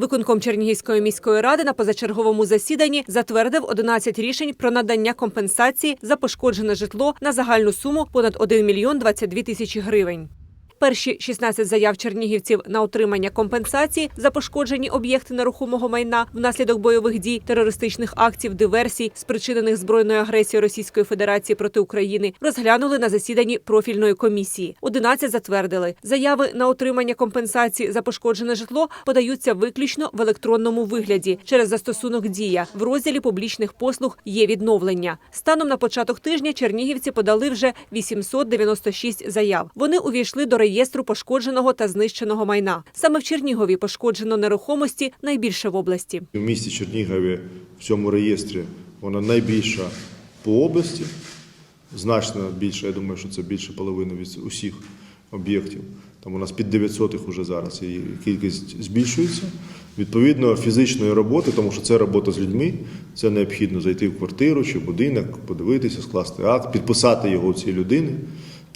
Виконком Чернігівської міської ради на позачерговому засіданні затвердив 11 рішень про надання компенсації за пошкоджене житло на загальну суму понад 1 мільйон 22 тисячі гривень. Перші 16 заяв чернігівців на отримання компенсації за пошкоджені об'єкти нерухомого майна внаслідок бойових дій, терористичних актів, диверсій, спричинених збройною агресією Російської Федерації проти України, розглянули на засіданні профільної комісії. 11 затвердили. Заяви на отримання компенсації за пошкоджене житло подаються виключно в електронному вигляді через застосунок дія в розділі публічних послуг є відновлення. Станом на початок тижня чернігівці подали вже 896 заяв. Вони увійшли до реєстру пошкодженого та знищеного майна. Саме в Чернігові пошкоджено нерухомості найбільше в області. У місті Чернігові в цьому реєстрі вона найбільша по області, значно більша. Я думаю, що це більше половини від усіх об'єктів. Там у нас під 900 їх уже зараз, і кількість збільшується. Відповідно, фізичної роботи, тому що це робота з людьми, це необхідно зайти в квартиру чи будинок, подивитися, скласти акт, підписати його у цій людини.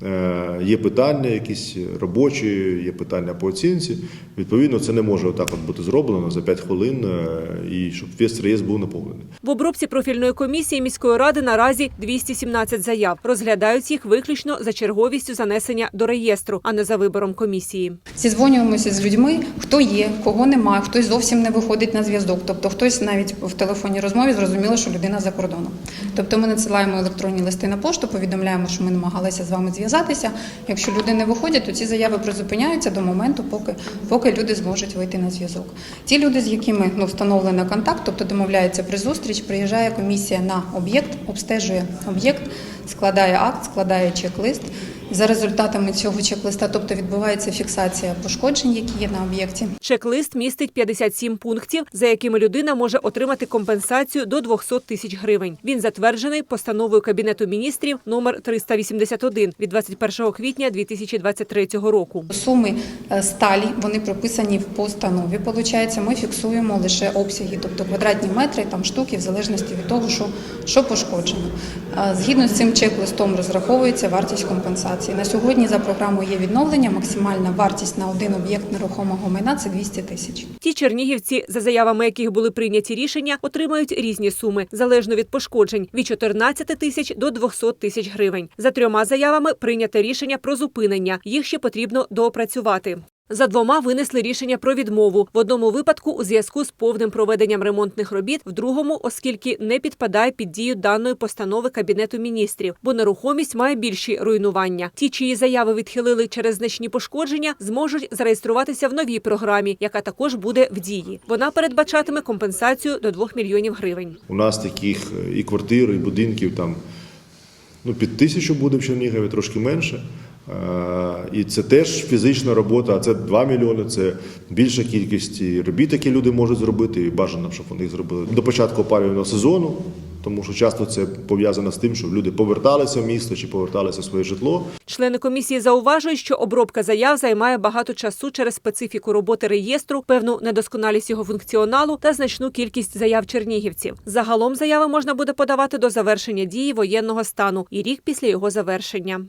Е, Є питання, якісь робочі, є питання по оцінці. Відповідно, це не може отак от бути зроблено за 5 хвилин, е, і щоб весь реєстр був наповнений. В обробці профільної комісії міської ради наразі 217 заяв. Розглядають їх виключно за черговістю занесення до реєстру, а не за вибором комісії. Зізвонюємося з людьми, хто є, кого немає, хтось зовсім не виходить на зв'язок. Тобто хтось навіть в телефонній розмові зрозуміло, що людина за кордоном. Тобто ми надсилаємо електронні листи на пошту, повідомляємо, що ми намагалися з вами зв'язатися. Якщо люди не виходять, то ці заяви призупиняються до моменту, поки, поки люди зможуть вийти на зв'язок. Ті люди, з якими ну, встановлено контакт, тобто домовляються при зустріч, приїжджає комісія на об'єкт, обстежує об'єкт, складає акт, складає чек-лист. За результатами цього чек-листа, тобто відбувається фіксація пошкоджень, які є на об'єкті. Чек-лист містить 57 пунктів, за якими людина може отримати компенсацію до 200 тисяч гривень. Він затверджений постановою Кабінету міністрів номер 381 від 21 квітня 2023 року. Суми е, сталі вони прописані в постанові. Получається, ми фіксуємо лише обсяги, тобто квадратні метри, там штуки, в залежності від того, що, що пошкоджено. Е, Згідно з цим чек-листом розраховується вартість компенсації. На сьогодні за програмою є відновлення. Максимальна вартість на один об'єкт нерухомого майна це 200 тисяч. Ті чернігівці, за заявами яких були прийняті рішення, отримають різні суми залежно від пошкоджень від 14 тисяч до 200 тисяч гривень. За трьома заявами прийняте рішення про зупинення. Їх ще потрібно доопрацювати. За двома винесли рішення про відмову. В одному випадку у зв'язку з повним проведенням ремонтних робіт, в другому, оскільки не підпадає під дію даної постанови Кабінету міністрів, бо нерухомість має більші руйнування. Ті, чиї заяви відхилили через значні пошкодження, зможуть зареєструватися в новій програмі, яка також буде в дії. Вона передбачатиме компенсацію до 2 мільйонів гривень. У нас таких е, і квартир, і будинків там ну, під тисячу буде в Чернігові, трошки менше. Е, І це теж фізична робота, а це 2 мільйони, це більша кількість робіт, які люди можуть зробити, і бажано, щоб вони їх зробили до початку опалювального сезону, тому що часто це пов'язано з тим, що люди поверталися в місто чи поверталися в своє житло. Члени комісії зауважують, що обробка заяв займає багато часу через специфіку роботи реєстру, певну недосконалість його функціоналу та значну кількість заяв чернігівців. Загалом заяви можна буде подавати до завершення дії воєнного стану і рік після його завершення.